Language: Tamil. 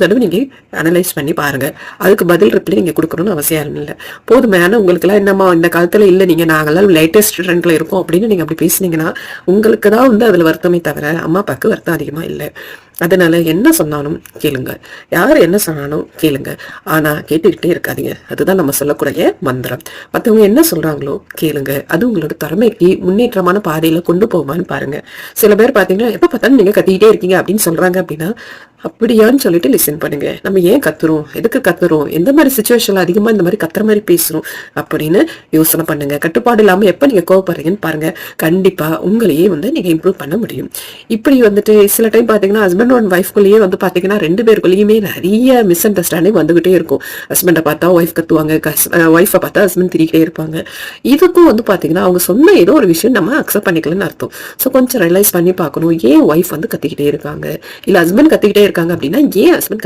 தடவை நீங்கள் அனலைஸ் பண்ணி பாருங்க. அதுக்கு பதில் ரிப்ளை நீங்கள் கொடுக்கணும்னு அவசியம் இல்லை. போதுமையான உங்களுக்குலாம் என்னம்மா இந்த காலத்தில் இல்லை நீங்கள் நாங்களாம் லேட்டஸ்ட் ட்ரெண்டில் இருக்கோம் அப்படின்னு நீங்கள் அப்படி பேசுனீங்கன்னா உங்களுக்கு தான் வந்து அதில் வருத்தமே தவிர அம்மா அப்பாவுக்கு வருத்தம் அதிகமாக இல்லை. அதனால என்ன சொன்னாலும் கேளுங்க. யார் என்ன சொன்னாலும் கேளுங்க. ஆனா கேட்டுக்கிட்டே இருக்காதீங்க. அதுதான் நம்ம சொல்லக்கூடிய மந்திரம். மற்றவங்க என்ன சொல்றாங்களோ கேளுங்க. அது உங்களோட திறமைக்கு முன்னேற்றமான பாதையில் கொண்டு போகுமான்னு பாருங்க. சில பேர் பார்த்தீங்கன்னா எப்போ பார்த்தாலும் நீங்க கத்திக்கிட்டே இருக்கீங்க அப்படின்னு சொல்றாங்க அப்படின்னா அப்படியான்னு சொல்லிட்டு லிசன் பண்ணுங்க. நம்ம ஏன் கத்துறோம்? எதுக்கு கத்துறோம்? எந்த மாதிரி சுச்சுவேஷன்ல அதிகமா இந்த மாதிரி கத்துற மாதிரி பேசுறோம்? அப்படின்னு யோசனை பண்ணுங்க. கட்டுப்பாடு இல்லாம எப்ப நீங்க கோவப்படுறீங்கன்னு பாருங்க. கண்டிப்பா உங்களையே வந்து நீங்க இம்ப்ரூவ் பண்ண முடியும். இப்படி வந்துட்டு சில டைம் பாத்தீங்கன்னா ஹஸ்பண்ட் அண்ட் ஒய்ஃப்குள்ளேயே வந்து பாத்தீங்கன்னா ரெண்டு பேருக்குள்ளேயுமே நிறைய மிஸ் அண்டர்ஸ்டாண்டிங் வந்துகிட்டே இருக்கும். ஹஸ்பண்டை பார்த்தா ஒய்ஃப் கத்துவாங்க. ஒய்ஃபை பார்த்தா ஹஸ்பண்ட் திரிக்கிட்டே இருப்பாங்க. இதுக்கும் வந்து பாத்தீங்கன்னா அவங்க சொன்ன ஏதோ ஒரு விஷயம் நம்ம அக்செப்ட் பண்ணிக்கலன்னு அர்த்தம். ஸோ கொஞ்சம் ரியலைஸ் பண்ணி பார்க்கணும். ஏன் ஒய்ஃப் வந்து கத்திக்கிட்டே இருக்காங்க? இல்ல ஹஸ்பண்ட் கத்திக்கிட்டே இருக்காங்க அப்படின்னா ஏன் ஹஸ்பண்ட்